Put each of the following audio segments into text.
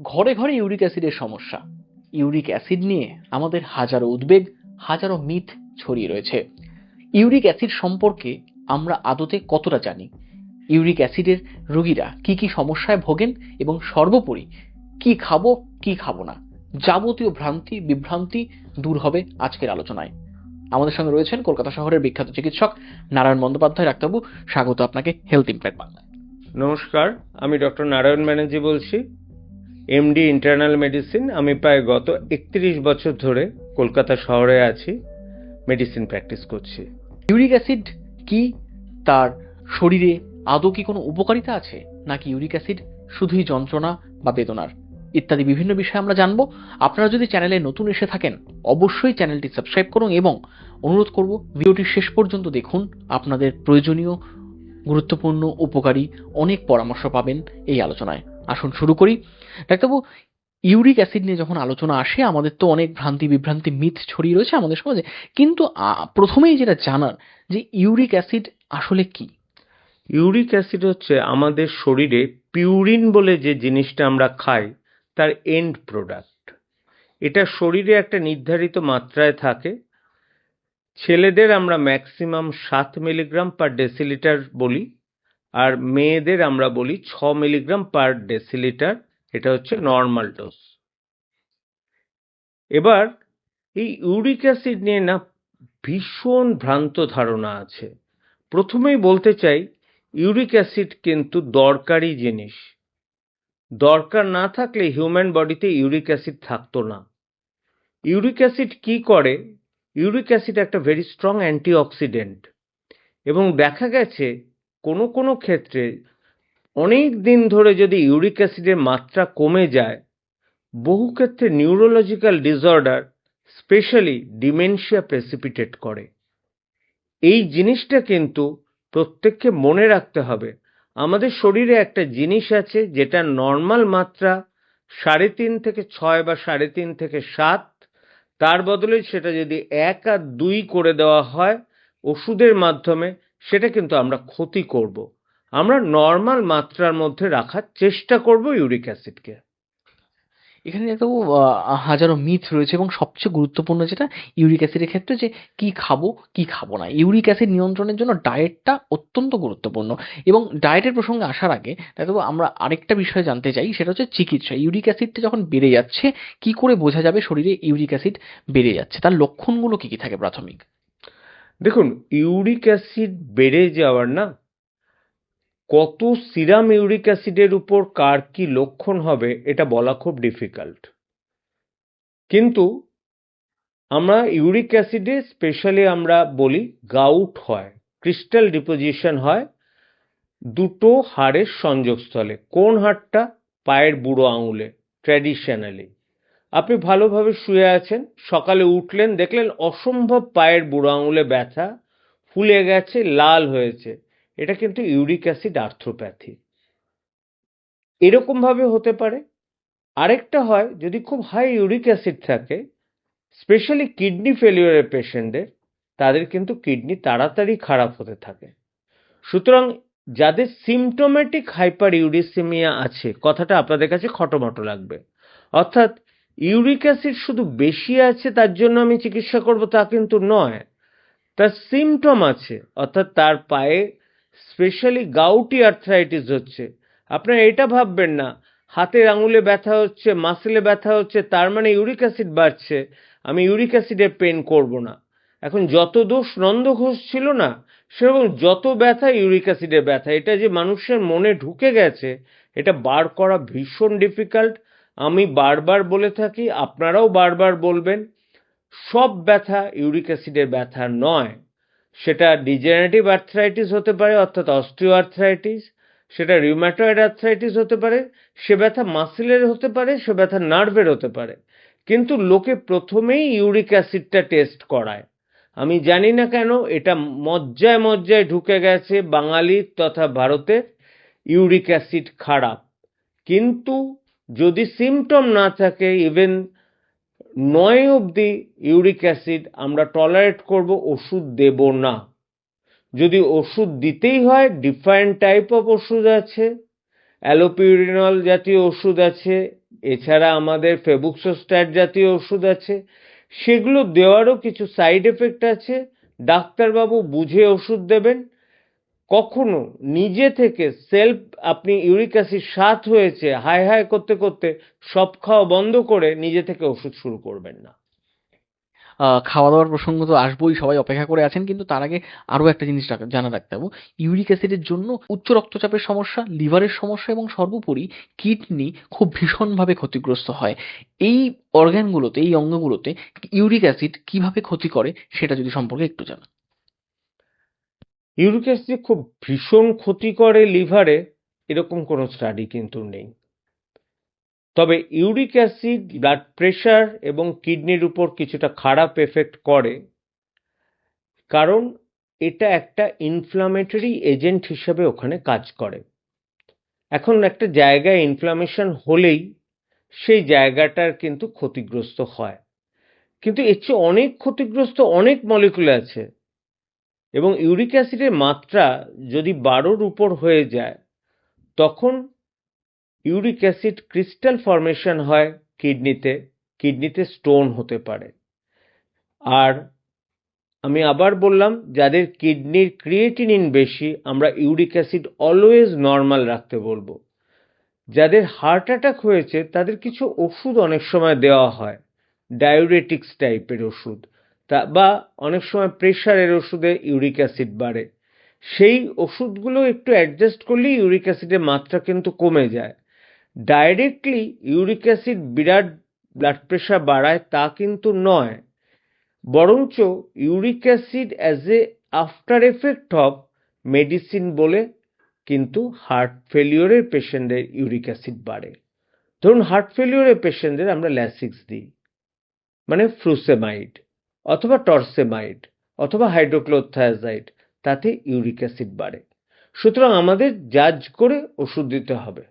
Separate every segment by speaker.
Speaker 1: ঘরে ঘরে ইউরিক অ্যাসিডের সমস্যা। ইউরিক অ্যাসিড নিয়ে আমাদের হাজারো উদ্বেগ, হাজারো মিথ ছড়িয়ে রয়েছে। ইউরিক অ্যাসিড সম্পর্কে আমরা আদতে কতটা জানি? ইউরিক অ্যাসিডের রোগীরা কি কি সমস্যায় ভোগেন এবং সর্বোপরি কি খাব কি খাব না? যাবতীয় ভ্রান্তি, বিভ্রান্তি দূর হবে আজকের আলোচনায়। আমাদের সঙ্গে রয়েছেন কলকাতা শহরের বিখ্যাত চিকিৎসক নারায়ণ বন্দ্যোপাধ্যায়, ডাক্তারবাবু, স্বাগত আপনাকে হেলথ ইমপ্যাক্ট বাংলায়
Speaker 2: নমস্কার, আমি ডক্টর নারায়ণ ব্যানার্জি বলছি। এমডি ইন্টারনাল মেডিসিন আমি প্রায় গত একত্রিশ বছর ধরে কলকাতা শহরে আছি মেডিসিন প্র্যাকটিস করছি।
Speaker 1: ইউরিক অ্যাসিড কি? তার শরীরে আদৌ কি কোনো উপকারিতা আছে? নাকি ইউরিক অ্যাসিড শুধুই যন্ত্রণা বা বেদনার? ইত্যাদি বিভিন্ন বিষয়ে আমরা জানব। আপনারা যদি চ্যানেলে নতুন এসে থাকেন, অবশ্যই চ্যানেলটি সাবস্ক্রাইব করুন এবং অনুরোধ করব ভিডিওটি শেষ পর্যন্ত দেখুন। আপনাদের প্রয়োজনীয়, গুরুত্বপূর্ণ, উপকারী অনেক পরামর্শ পাবেন এই আলোচনায়। আসুন শুরু করি। ডাক্তারবাবু, ইউরিক অ্যাসিড নিয়ে যখন আলোচনা আসে, আমাদের তো অনেক ভ্রান্তি বিভ্রান্তি মিথ ছড়িয়ে রয়েছে আমাদের সমাজে। কিন্তু প্রথমেই যেটা জানার যে ইউরিক অ্যাসিড আসলে কি?
Speaker 2: ইউরিক অ্যাসিড হচ্ছে আমাদের শরীরে পিউরিন বলে যে জিনিসটা আমরা খাই, তার এন্ড প্রোডাক্ট এটা শরীরে একটা নির্ধারিত মাত্রায় থাকে। ছেলেদের আমরা ম্যাক্সিমাম সাত মিলিগ্রাম পার ডেসিলিটার বলি। আর মেয়েদের আমরা বলি ছ মিলিগ্রাম পার ডেসিলিটার, এটা হচ্ছে নর্মাল ডোজ এবার এই ইউরিক অ্যাসিড নিয়ে না ভীষণ ভ্রান্ত ধারণা আছে। প্রথমেই বলতে চাই ইউরিক অ্যাসিড কিন্তু দরকারি জিনিস। দরকার না থাকলে হিউম্যান বডিতে ইউরিক অ্যাসিড থাকতো না। ইউরিক অ্যাসিড কি করে? ইউরিক অ্যাসিড একটা ভেরি স্ট্রং অ্যান্টিঅক্সিডেন্ট এবং দেখা গেছে কোনো কোনো ক্ষেত্রে অনেক দিন ধরে যদি ইউরিক অ্যাসিডের মাত্রা কমে যায়, বহু ক্ষেত্রে neurological disorder specially dementia precipitate করে। এই জিনিসটা কিন্তু প্রত্যেককে মনে রাখতে হবে। আমাদের শরীরে একটা জিনিস আছে যেটা নর্মাল মাত্রা সাড়ে তিন থেকে ছয় বা সাড়ে তিন থেকে সাত, তার বদলে সেটা যদি এক আর দুই করে দেওয়া হয়, ওষুধের মাধ্যমে সেটা কিন্তু আমরা ক্ষতি করব। আমরা নর্মাল মাত্রার মধ্যে রাখার চেষ্টা করব ইউরিক অ্যাসিডকে।
Speaker 1: এখানে তো হাজারো মিথ রয়েছে এবং সবচেয়ে গুরুত্বপূর্ণ যেটা ইউরিক অ্যাসিডের ক্ষেত্রে যে কি খাব কি খাব না। ইউরিক অ্যাসিড নিয়ন্ত্রণের জন্য ডায়েটটা অত্যন্ত গুরুত্বপূর্ণ এবং ডায়েটের প্রসঙ্গে আসার আগে দেখো আমরা আরেকটা বিষয় জানতে চাই, সেটা হচ্ছে চিকিৎসা। ইউরিক অ্যাসিডটা যখন বেড়ে যাচ্ছে, কি করে বোঝা যাবে শরীরে ইউরিক অ্যাসিড বেড়ে যাচ্ছে? তার লক্ষণগুলো কি কি থাকে প্রাথমিক?
Speaker 2: দেখুন ইউরিক অ্যাসিড বেড়ে যাওয়ার না, কত সিরাম ইউরিক অ্যাসিডের উপর কার কি লক্ষণ হবে, এটা বলা খুব ডিফিকাল্ট কিন্তু আমরা ইউরিক অ্যাসিডে স্পেশালি আমরা বলি গাউট হয় ক্রিস্টাল ডিপোজিশন হয়, দুটো হাড়ের সংযোগস্থলে, কোন হাড়টা? পায়ের বুড়ো আঙুলে ট্র্যাডিশনালি আপনি ভালোভাবে শুয়ে আছেন, সকালে উঠলেন, দেখলেন অসম্ভব পায়ের বুড়ো আঙুলে ব্যথা, ফুলে গেছে, লাল হয়েছে। এটা কিন্তু ইউরিক অ্যাসিড আর্থ্রোপ্যাথি। এরকমভাবে হতে পারে। আরেকটা হয়, যদি খুব হাই ইউরিক অ্যাসিড থাকে, স্পেশালি কিডনি ফেলিওরের পেশেন্টদের, তাদের কিন্তু কিডনি তাড়াতাড়ি খারাপ হতে থাকে। সুতরাং যাদের সিমটোমেটিক হাইপার ইউরিসিমিয়া আছে, কথাটা আপনাদের কাছে খটোমটো লাগবে। অর্থাৎ ইউরিক অ্যাসিড শুধু বেশি আছে, তার জন্য আমি চিকিৎসা করব তা কিন্তু নয়। তার সিমটম আছে, অর্থাৎ তার পায়ে স্পেশালি গাউটি আর্থ্রাইটিস হচ্ছে। আপনারা এটা ভাববেন না, হাতের আঙুলে ব্যথা হচ্ছে মাসেলে ব্যথা হচ্ছে, তার মানে ইউরিক অ্যাসিড বাড়ছে, আমি ইউরিক অ্যাসিডের পেন করব না। এখন যত দোষ নন্দ ঘোষ ছিল না, সেরকম যত ব্যথা ইউরিক অ্যাসিডের ব্যথা, এটা যে মানুষের মনে ঢুকে গেছে, এটা বার করা ভীষণ ডিফিকাল্ট আমি বারবার বলে থাকি, আপনারাও বারবার বলবেন, সব ব্যথা ইউরিক অ্যাসিডের ব্যথা নয়। সেটা ডিজেনারেটিভ আর্থ্রাইটিস হতে পারে, অর্থাৎ অস্টিও আর্থ্রাইটিস সেটা রিউম্যাটয়েড আর্থ্রাইটিস হতে পারে, সে ব্যথা মাসেলের হতে পারে, সে ব্যথা নার্ভের হতে পারে। কিন্তু লোকে প্রথমেই ইউরিক অ্যাসিডটা টেস্ট করায়। আমি জানি না কেন, এটা মজ্জায় মজ্জায় ঢুকে গেছে বাঙালির তথা ভারতের ইউরিক অ্যাসিড খারাপ। কিন্তু যদি সিমটম না থাকে ইভেন নয় অবধি ইউরিক অ্যাসিড আমরা টলারেট করব, ওষুধ দেব না। যদি ওষুধ দিতেই হয় ডিফারেন্ট টাইপ অফ ওষুধ আছে অ্যালোপিউরিনল জাতীয় ওষুধ আছে, এছাড়া আমাদের ফেবুক্সোস্ট্যাট জাতীয় ওষুধ আছে, সেগুলো দেওয়ারও কিছু সাইড এফেক্ট আছে। ডাক্তারবাবু বুঝে ওষুধ দেবেন কখনো নিজে থেকে সেলফ আপনি ইউরিক অ্যাসিড সাত হয়েছে হাই হাই করতে করতে সব খাওয়া বন্ধ করে নিজে থেকে ওষুধ শুরু করবেন না।
Speaker 1: খাওয়া দাওয়ার প্রসঙ্গ তো আসবোই, সবাই অপেক্ষা করে আছেন, কিন্তু তার আগে আরও একটা জিনিস জানা রাখতে হবে ইউরিক অ্যাসিডের জন্য উচ্চ রক্তচাপের সমস্যা লিভারের সমস্যা এবং সর্বোপরি কিডনি খুব ভীষণভাবে ক্ষতিগ্রস্ত হয়। এই অর্গানগুলোতে এই অঙ্গগুলোতে ইউরিক অ্যাসিড কীভাবে ক্ষতি করে সেটা যদি সম্পর্কে একটু জানা
Speaker 2: ইউরিক অ্যাসিড খুব ভীষণ ক্ষতি করে লিভারে এরকম কোনো স্টাডি কিন্তু নেই। তবে ইউরিক অ্যাসিড ব্লাড প্রেশার এবং কিডনির উপর কিছুটা খারাপ এফেক্ট করে, কারণ এটা একটা ইনফ্লামেটরি এজেন্ট হিসেবে ওখানে কাজ করে। এখন একটা জায়গায় ইনফ্লামেশন হলেই সেই জায়গাটার কিন্তু ক্ষতিগ্রস্ত হয়। কিন্তু এর চেয়ে অনেক ক্ষতিগ্রস্ত অনেক মলিকুল আছে। এবং ইউরিক অ্যাসিডের মাত্রা যদি বারোর উপর হয়ে যায়, তখন ইউরিক অ্যাসিড ক্রিস্টাল ফর্মেশন হয় কিডনিতে কিডনিতে স্টোন হতে পারে। আর আমি আবার বললাম, যাদের কিডনির ক্রিয়েটিনিন বেশি, আমরা ইউরিক অ্যাসিড অলওয়েজ নর্মাল রাখতে বলব। যাদের হার্ট অ্যাটাক হয়েছে, তাদের কিছু ওষুধ অনেক সময় দেওয়া হয়, ডায়োরেটিক্স টাইপের ওষুধ। তা বা অনেক সময় প্রেশারের ওষুধে ইউরিক অ্যাসিড বাড়ে। সেই ওষুধগুলো একটু অ্যাডজাস্ট করলেই ইউরিক অ্যাসিডের মাত্রা কিন্তু কমে যায়। ডাইরেক্টলি ইউরিক অ্যাসিড বিরাট ব্লাড প্রেশার বাড়ায় তা কিন্তু নয়। বরঞ্চ uric acid as a after effect of medicine বলে কিন্তু হার্ট ফেলিওরের পেশেন্টদের ইউরিক অ্যাসিড বাড়ে। ধরুন হার্ট ফেলিওরের পেশেন্টদের আমরা ল্যাসিক্স দিই মানে ফ্রুসেমাইড অথবা টর্সেমাইড অথবা হাইড্রোক্লোরথায়াজাইড তাতে ইউরিক অ্যাসিড বাড়ে। সুতরাং আমাদের জাজ করে ওষুধ দিতে হবে।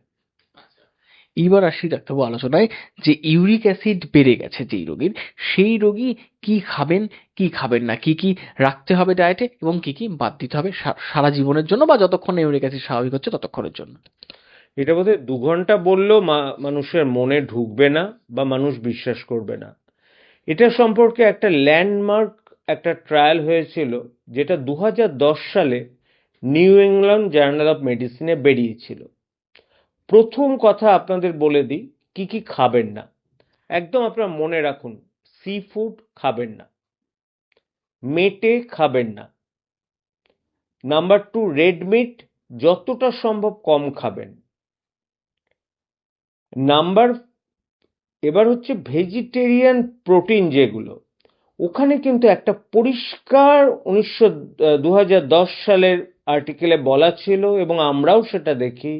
Speaker 1: এইবার আসি ডাক্তারবাবু আলোচনায় যে ইউরিক অ্যাসিড বেড়ে গেছে যেই রোগীর সেই রোগী কি খাবেন কি খাবেন না কি কি রাখতে হবে ডায়েটে এবং কি কি বাদ দিতে হবে সারা জীবনের জন্য বা যতক্ষণ ইউরিক অ্যাসিড স্বাভাবিক হচ্ছে ততক্ষণের জন্য?
Speaker 2: এটা বোধহয় দু ঘণ্টা বললেও মানুষের মনে ঢুকবে না বা মানুষ বিশ্বাস করবে না। এটা সম্পর্কে একটা ল্যান্ডমার্ক, একটা ট্রায়াল হয়েছিল যেটা দু হাজার দশ সালে নিউ ইংল্যান্ড জার্নাল অফ মেডিসিনে বেরিয়েছিল। প্রথম কথা আপনাদের বলে দিই, কি কি খাবেন না। একদম আপনারা মনে রাখুন সি ফুড খাবেন না। মেটে খাবেন না। নাম্বার টু, রেড মিট যতটা সম্ভব কম খাবেন। নাম্বার এবার হচ্ছে ভেজিটেরিয়ান প্রোটিন যেগুলো, ওখানে কিন্তু একটা পরিষ্কার উনিশশো দু সালের আর্টিকেলে বলা ছিল এবং আমরাও সেটা দেখি,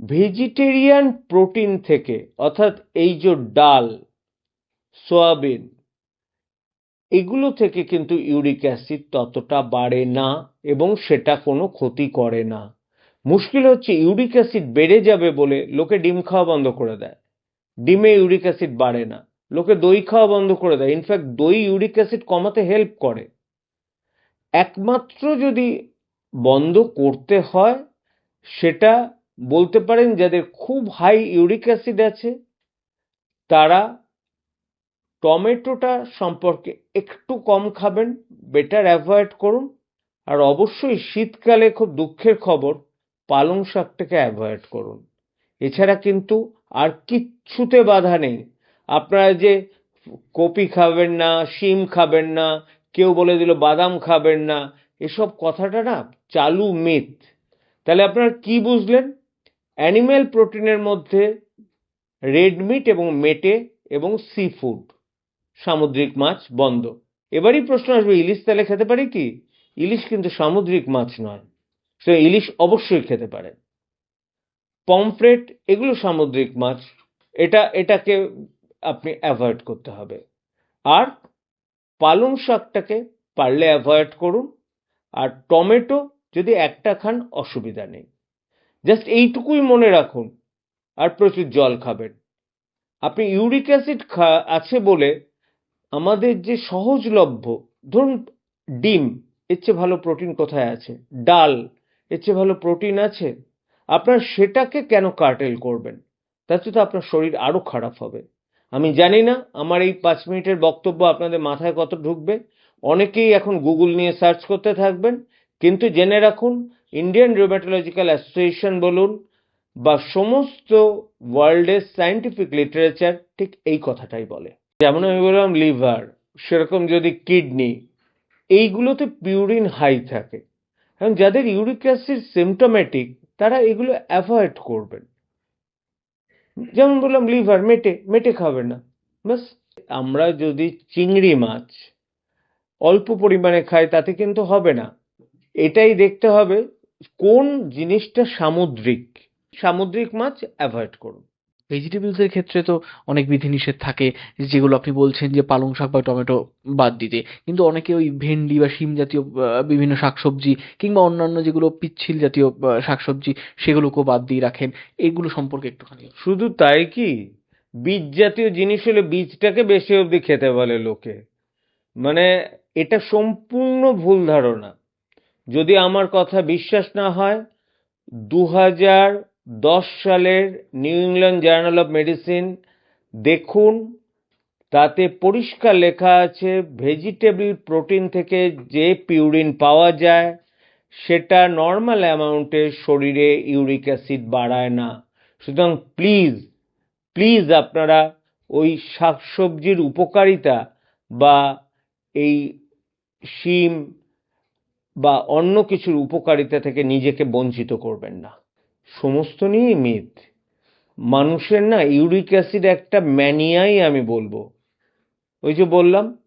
Speaker 2: ভেজিটেরিয়ান প্রোটিন থেকে, অর্থাৎ এই যে ডাল, সয়াবিন, এগুলো থেকে কিন্তু ইউরিক অ্যাসিড ততটা বাড়ে না এবং সেটা কোনো ক্ষতি করে না। মুশকিল হচ্ছে ইউরিক অ্যাসিড বেড়ে যাবে বলে লোকে ডিম খাওয়া বন্ধ করে দেয়। ডিমে ইউরিক অ্যাসিড বাড়ে না। লোকে দই খাওয়া বন্ধ করে দেয়। ইনফ্যাক্ট দই ইউরিক অ্যাসিড কমাতে হেল্প করে। একমাত্র যদি বন্ধ করতে হয়, সেটা বলতে পারেন যাদের খুব হাই ইউরিক অ্যাসিড আছে, তারা টমেটোটা সম্পর্কে একটু কম খাবেন বেটার অ্যাভয়েড করুন। আর অবশ্যই শীতকালে খুব দুঃখের খবর, পালং শাকটাকে অ্যাভয়েড করুন। এছাড়া কিন্তু আর কিচ্ছুতে বাধা নেই। আপনারা যে কপি খাবেন না, শিম খাবেন না, কেউ বলে দিল বাদাম খাবেন না, এসব কথাটা না চালু মিথ। তাহলে আপনারা কি বুঝলেন? অ্যানিম্যাল প্রোটিনের মধ্যে রেড মিট এবং মেটে এবং সি ফুড সামুদ্রিক মাছ বন্ধ। এবারই প্রশ্ন আসবে, ইলিশ তাহলে খেতে পারি কি? ইলিশ কিন্তু সামুদ্রিক মাছ নয়। সে ইলিশ অবশ্যই খেতে পারেন। পমফ্রেট, এগুলো সামুদ্রিক মাছ। এটা, এটাকে আপনি অ্যাভয়েড করতে হবে। আর পালং শাকটাকে পারলে অ্যাভয়েড করুন। আর টমেটো যদি একটা খান, অসুবিধা নেই। জাস্ট এইটুকুই মনে রাখুন। আর প্রচুর জল খাবেন। আপনি ইউরিক অ্যাসিড খা, আছে বলে আমাদের যে সহজলভ্য, ধরুন ডিম, এর চেয়ে ভালো প্রোটিন কোথায় আছে? ডাল, এর চেয়ে ভালো প্রোটিন আছে? আপনার সেটাকে কেন কার্টেল করবেন? তাতে তো আপনার শরীর আরও খারাপ হবে। আমি জানি না আমার এই পাঁচ মিনিটের বক্তব্য আপনাদের মাথায় কত ঢুকবে। অনেকেই এখন গুগল নিয়ে সার্চ করতে থাকবেন। কিন্তু জেনে রাখুন ইন্ডিয়ান রিউম্যাটোলজিক্যাল অ্যাসোসিয়েশন বলুন বা সমস্ত ওয়ার্ল্ডের সায়েন্টিফিক লিটারেচার ঠিক এই কথাটাই বলে। যেমন আমি বললাম লিভার সেরকম যদি কিডনি এইগুলোতে পিউরিন হাই থাকে। এবং যাদের ইউরিক অ্যাসিড সিমটোমেটিক তারা এগুলো অ্যাভয়েড করবেন। যেমন বললাম লিভার মেটে মেটে খাবে না। বাস আমরা যদি চিংড়ি মাছ অল্প পরিমাণে খাই, তাতে কিন্তু হবে না। এটাই দেখতে হবে কোন জিনিসটা সামুদ্রিক। সামুদ্রিক মাছ অ্যাভয়েড করুন।
Speaker 1: ভেজিটেবলসের ক্ষেত্রে তো অনেক বিধিনিষেধ থাকে, যেগুলো আপনি বলছেন যে পালং শাক বা টমেটো বাদ দিতে। কিন্তু অনেকে ওই ভেন্ডি বা শিম জাতীয় বিভিন্ন শাকসবজি কিংবা অন্যান্য যেগুলো পিচ্ছিল জাতীয় শাকসবজি সেগুলোকেও বাদ দিয়ে রাখেন। এগুলো সম্পর্কে একটুখানি
Speaker 2: শুধু তাই কি? বীজ জাতীয় জিনিস হলে বীজটাকে বেশি অবধি খেতে বলে লোকে। মানে এটা সম্পূর্ণ ভুল ধারণা। যদি আমার কথা বিশ্বাস না হয় দু হাজার দশ সালের New England journal of medicine দেখুন, তাতে পরিষ্কার লেখা আছে ভেজিটেবল প্রোটিন থেকে যে পিউরিন পাওয়া যায়, সেটা নর্মাল অ্যামাউন্টে শরীরে ইউরিক অ্যাসিড বাড়ায় না। সুতরাং প্লিজ প্লিজ আপনারা ওই শাকসবজির উপকারিতা বা এই শিম বা অন্য কিছুর উপকারিতা থেকে নিজেকে বঞ্চিত করবেন না। সমস্ত নিয়েই মিথ। মানুষের না ইউরিক অ্যাসিড একটা ম্যানিয়াই আমি বলব। ওই যে বললাম,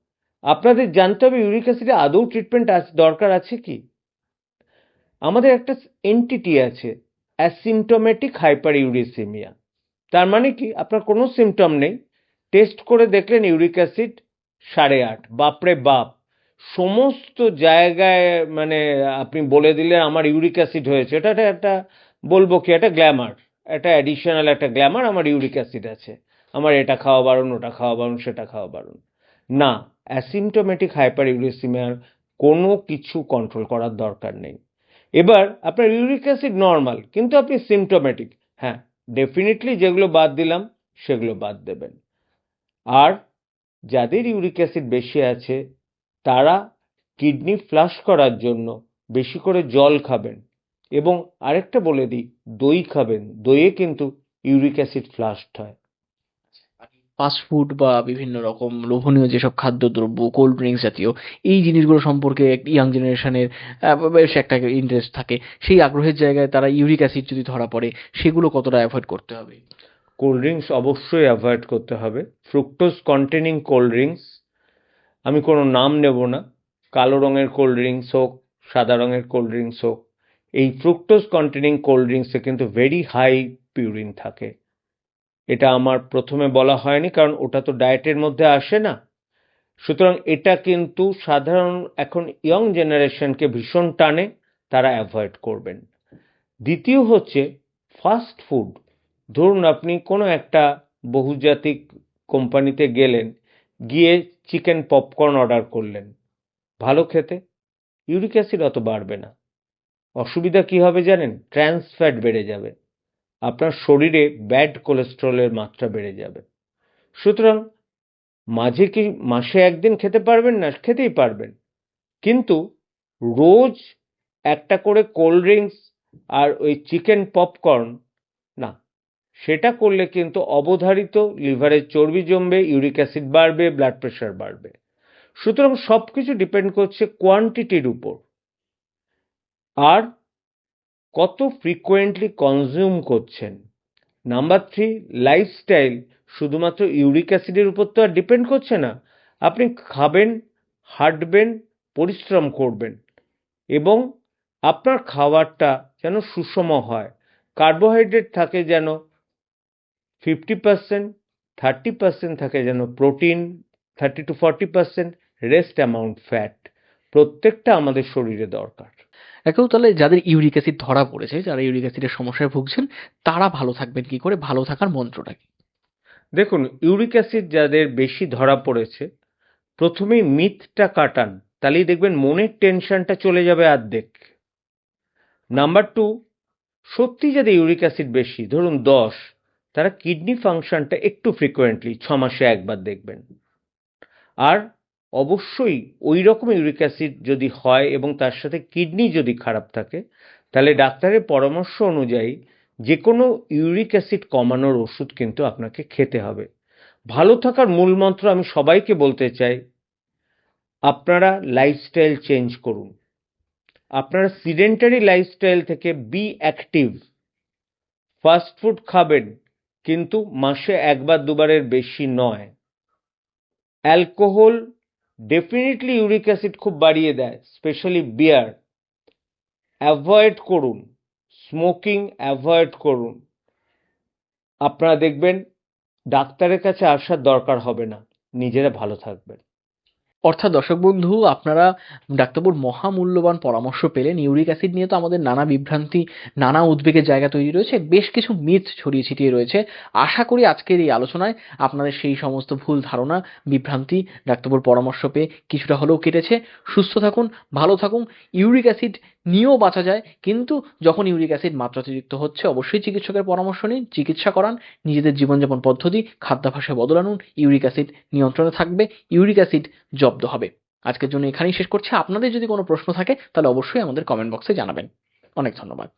Speaker 2: আপনাদের জানতে হবে ইউরিক অ্যাসিডে আদৌ ট্রিটমেন্ট আছে দরকার আছে কি? আমাদের একটা এন্টিটি আছে অ্যাসিমটোমেটিক হাইপার ইউরিসিমিয়া তার মানে কি? আপনার কোনো সিমটম নেই। টেস্ট করে দেখলেন ইউরিক অ্যাসিড সাড়ে আট। বাপরে বাপ! সমস্ত জায়গায় মানে আপনি বলে দিলেন আমার ইউরিক অ্যাসিড হয়েছে। এটা একটা- একটা বলব কি, একটা গ্ল্যামার একটা অ্যাডিশনাল একটা গ্ল্যামার আমার ইউরিক অ্যাসিড আছে। আমার এটা খাওয়া বারণ, ওটা খাওয়া বারণ, সেটা খাওয়া বারণ। না অ্যাসিমটোমেটিক হাইপার ইউরিসিমিয়ার কোনো কিছু কন্ট্রোল করার দরকার নেই। এবার, আপনার ইউরিক অ্যাসিড নর্মাল কিন্তু আপনি সিমটোমেটিক হ্যাঁ ডেফিনেটলি যেগুলো বাদ দিলাম, সেগুলো বাদ দেবেন। আর যাদের ইউরিক অ্যাসিড বেশি আছে, তারা কিডনি ফ্লাশ করার জন্য বেশি করে জল খাবেন। এবং আরেকটা বলে দিই দই খাবেন। দইয়ে কিন্তু ইউরিক অ্যাসিড ফ্লাস্ট হয়।
Speaker 1: ফাস্ট ফুড বা বিভিন্ন রকম লোভনীয় যেসব খাদ্যদ্রব্য কোল্ড ড্রিঙ্কস জাতীয় এই জিনিসগুলো সম্পর্কে ইয়াং জেনারেশনের বেশ একটা ইন্টারেস্ট থাকে। সেই আগ্রহের জায়গায় তারা ইউরিক অ্যাসিড যদি ধরা পড়ে সেগুলো কতটা অ্যাভয়েড করতে হবে?
Speaker 2: কোল্ড ড্রিঙ্কস অবশ্যই অ্যাভয়েড করতে হবে। ফ্রুক্টোজ কন্টেনিং কোল্ড ড্রিঙ্কস আমি কোনো নাম নেব না। কালো রঙের কোল্ড ড্রিঙ্কস হোক সাদা রঙের কোল্ড ড্রিঙ্কস হোক এই ফ্রুক্টোজ কন্টেনিং কোল্ড ড্রিঙ্কসে কিন্তু ভেরি হাই পিউরিন থাকে। এটা আমার প্রথমে বলা হয়নি, কারণ ওটা তো ডায়েটের মধ্যে আসে না। সুতরাং এটা কিন্তু সাধারণ এখন ইয়ং জেনারেশনকে ভীষণ টানে, তারা অ্যাভয়েড করবেন। দ্বিতীয় হচ্ছে ফাস্ট ফুড ধরুন আপনি কোনো একটা বহুজাতিক কোম্পানিতে গেলেন, গিয়ে চিকেন পপকর্ন অর্ডার করলেন। ভালো খেতে। ইউরিক অ্যাসিড অত বাড়বে না। অসুবিধা কি হবে জানেন? ট্রান্স ফ্যাট বেড়ে যাবে। আপনার শরীরে ব্যাড কোলেস্ট্রলের মাত্রা বেড়ে যাবে। সুতরাং মাঝে কি মাসে একদিন খেতে পারবেন না? খেতেই পারবেন। কিন্তু রোজ একটা করে কোল্ড ড্রিঙ্কস আর ওই চিকেন পপকর্ন না, সেটা করলে কিন্তু অবধারিত লিভারের চর্বি জমবে ইউরিক অ্যাসিড বাড়বে ব্লাড প্রেশার বাড়বে। সুতরাং সব কিছু ডিপেন্ড করছে কোয়ান্টিটির উপর। আর কত ফ্রিকোয়েন্টলি কনজিউম করছেন? নাম্বার থ্রি লাইফস্টাইল শুধুমাত্র ইউরিক অ্যাসিডের উপর তো আর ডিপেন্ড করছে না। আপনি খাবেন, হাঁটবেন, পরিশ্রম করবেন এবং আপনার খাবারটা যেন সুষম হয়। কার্বোহাইড্রেট থাকে যেন ফিফটি পার্সেন্ট থার্টি পার্সেন্ট থাকে যেন protein thirty two forty percent rest amount fat প্রত্যেকটা আমাদের শরীরে দরকার।
Speaker 1: একেও তাহলে যাদের ইউরিক অ্যাসিড ধরা পড়েছে, যারা ইউরিক অ্যাসিডের সমস্যায় ভুগছেন, তারা ভালো থাকবেন কি করে? ভালো থাকার মন্ত্রটা কি?
Speaker 2: দেখুন, ইউরিক অ্যাসিড যাদের বেশি ধরা পড়েছে, প্রথমেই মিথটা কাটান, তাহলেই দেখবেন মনের টেনশনটা চলে যাবে অর্ধেক। নাম্বার টু, সত্যি যাদের ইউরিক অ্যাসিড বেশি, ধরুন দশ, তারা কিডনি ফাংশনটা একটু ফ্রিকোয়েন্টলি ছ মাসে একবার দেখবেন। আর অবশ্যই ওই রকম ইউরিক অ্যাসিড যদি হয় এবং তার সাথে কিডনি যদি খারাপ থাকে, তাহলে ডাক্তারের পরামর্শ অনুযায়ী যে কোনো ইউরিক অ্যাসিড কমানোর ওষুধ কিন্তু আপনাকে খেতে হবে। ভালো থাকার মূল মন্ত্র আমি সবাইকে বলতে চাই, আপনারা লাইফস্টাইল চেঞ্জ করুন। আপনারা সিডেন্টারি লাইফস্টাইল থেকে বি অ্যাক্টিভ ফাস্ট ফুড খাবেন, কিন্তু মাসে একবার দুবারের বেশি নয়। অ্যালকোহল ডেফিনেটলি ইউরিক অ্যাসিড খুব বাড়িয়ে দেয় স্পেশালি বিয়ার অ্যাভয়েড করুন স্মোকিং অ্যাভয়েড করুন। আপনারা দেখবেন, ডাক্তারের কাছে আসার দরকার হবে না, নিজেরা ভালো থাকবেন।
Speaker 1: অর্থাৎ দর্শক বন্ধু, আপনারা ডাক্তারবাবুর মহামূল্যবান পরামর্শ পেলেন। ইউরিক অ্যাসিড নিয়ে তো আমাদের নানা বিভ্রান্তি, নানা উদ্বেগের জায়গা তৈরি রয়েছে, বেশ কিছু মিথ ছড়িয়ে ছিটিয়ে রয়েছে। আশা করি আজকের এই আলোচনায় আপনাদের সেই সমস্ত ভুল ধারণা, বিভ্রান্তি ডাক্তারবাবুর পরামর্শ পেয়ে কিছুটা হলেও কেটেছে। সুস্থ থাকুন, ভালো থাকুন। ইউরিক অ্যাসিড নিয়েও বাঁচা যায়, কিন্তু যখন ইউরিক অ্যাসিড মাত্রাতিরিক্ত হচ্ছে, অবশ্যই চিকিৎসকের পরামর্শ নিন, চিকিৎসা করান, নিজেদের জীবনযাপন পদ্ধতি, খাদ্যাভ্যাসে বদল আনুন, ইউরিক অ্যাসিড নিয়ন্ত্রণে থাকবে, ইউরিক অ্যাসিড জব্দ হবে। আজকের জন্য এখানেই শেষ করছি। আপনাদের যদি কোনো প্রশ্ন থাকে, তাহলে অবশ্যই আমাদের কমেন্ট বক্সে জানাবেন। অনেক ধন্যবাদ।